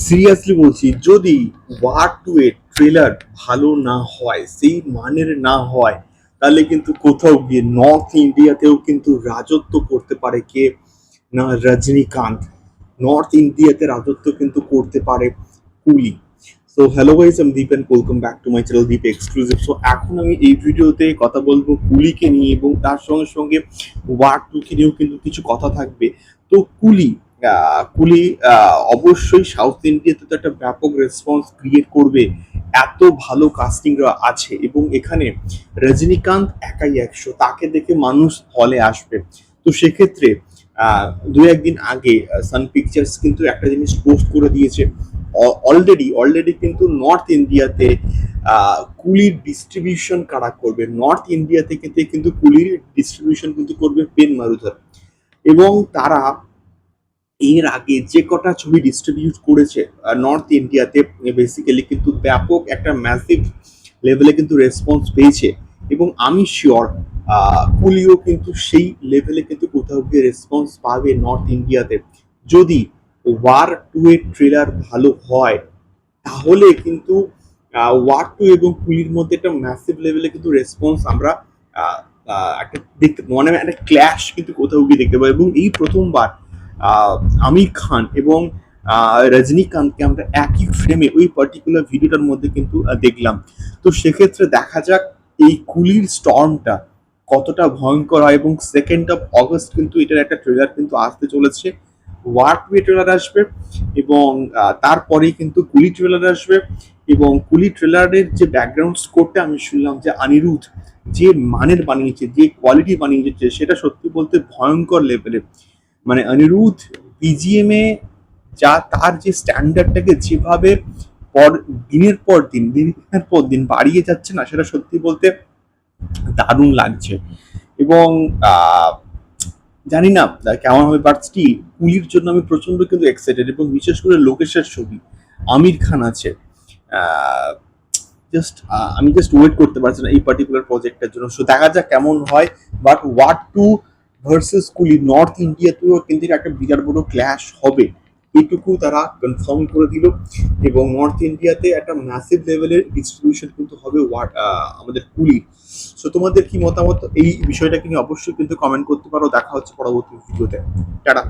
Seriously বলছি, যদি war two এর ট্রেলার ভালো না হয়, সেই মানের না হয়, তাহলে কিন্তু কোথাও গিয়ে নর্থ ইন্ডিয়াতেও কিন্তু রাজত্ব করতে পারে কে? না রজনীকান্ত নর্থ ইন্ডিয়াতে রাজত্ব কিন্তু করতে পারে কুলি সো হ্যালো গাইস আমি Deep and welcome back to my channel Deep exclusive so এখন আমি এই ভিডিওতে কথা বলব কুলিকে নিয়ে এবং তার সঙ্গে সঙ্গে ওয়ার টুকে নিয়েও কিন্তু কিছু কথা থাকবে। তো কুলি কুলি অবশ্যই সাউথ ইন্ডিয়াতে তো একটা ব্যাপক রেসপন্স ক্রিয়েট করবে। এত ভালো কাস্টিং আছে এবং এখানে রজনীকান্ত একাই একশো। তাকে দেখে মানুষ হলে আসবে। তো সেক্ষেত্রে দু একদিন আগে সান পিকচার্স কিন্তু একটা জিনিস পোস্ট করে দিয়েছে। অলরেডি অলরেডি কিন্তু নর্থ ইন্ডিয়াতে কুলির ডিস্ট্রিবিউশন কারা করবে? নর্থ ইন্ডিয়াতে কিন্তু কিন্তু কুলির ডিস্ট্রিবিউশন কিন্তু করবে পেন মারুদার এবং তারা এর আগে যে কটা ছবি ডিস্ট্রিবিউট করেছে নর্থ ইন্ডিয়াতে বেসিক্যালি কিন্তু ব্যাপক একটা ম্যাসিভ লেভেলে কিন্তু রেসপন্স পেয়েছে। এবং আমি শিওর কুলিও কিন্তু সেই লেভেলে কিন্তু কোথাও গিয়ে রেসপন্স পাবে নর্থ ইন্ডিয়াতে যদি ওয়ার টু এর ট্রেলার ভালো হয়, তাহলে কিন্তু ওয়ার টু এবং কুলির মধ্যে একটা ম্যাসিভ লেভেলে কিন্তু রেসপন্স আমরা একটা দেখতে মানে একটা ক্ল্যাশ কিন্তু কোথাও গিয়ে দেখতে পাবো। এবং এই প্রথমবার আমির খান এবং রজনীকান্তকে আমরা একই ফ্রেমে ওই পার্টিকুলার ভিডিওটার মধ্যে কিন্তু দেখলাম। তো সেক্ষেত্রে দেখা যাক এই কুলির স্টর্মটা কতটা ভয়ঙ্কর হয় এবং সেকেন্ড অফ অগস্ট কিন্তু এটার একটা ট্রেলার কিন্তু আসতে চলেছে। ওয়ার টু ট্রেলার আসবে এবং তারপরেই কিন্তু কুলি ট্রেলার আসবে এবং কুলি ট্রেলারের যে ব্যাকগ্রাউন্ড স্কোরটা আমি শুনলাম যে অনিরুদ্ধ যে মানের বানিয়েছে, যে কোয়ালিটি বানিয়েছে, সেটা সত্যি বলতে ভয়ঙ্কর লেভেলের মানে অনিরুদ্ধ বিজিএম যা তার যে স্ট্যান্ডার্ডটাকে যেভাবে পর, দিনের পর দিন, দিনের পর দিন বাড়িয়ে যাচ্ছে না, সেটা সত্যি বলতে দারুণ লাগছে। এবং জানি না কেমন হবে বাট স্টিল কুলির জন্য আমি প্রচণ্ড কিন্তু এক্সাইটেড এবং বিশেষ করে লোকেশের ছবি, আমির খান আছে। জাস্ট আমি জাস্ট ওয়েট করতে পারছি না এই পার্টিকুলার প্রজেক্টের জন্য। সো দেখা যাক কেমন হয় but War two versus Coolie north ইন্ডিয়াতেও কিন্তু একটা বিরাট বড় ক্ল্যাশ হবে। এটুকু তারা কনফার্ম করে দিল। এবং নর্থ ইন্ডিয়াতে একটা ম্যাসিভ লেভেলের ডিস্ট্রিবিউশন কিন্তু হবে আমাদের কুলি। সো তোমাদের কি মতামত? এই বিষয়টা নিয়ে অবশ্যই কিন্তু কমেন্ট করতে পারো। দেখা হচ্ছে পরবর্তী ভিডিওতে টাটা।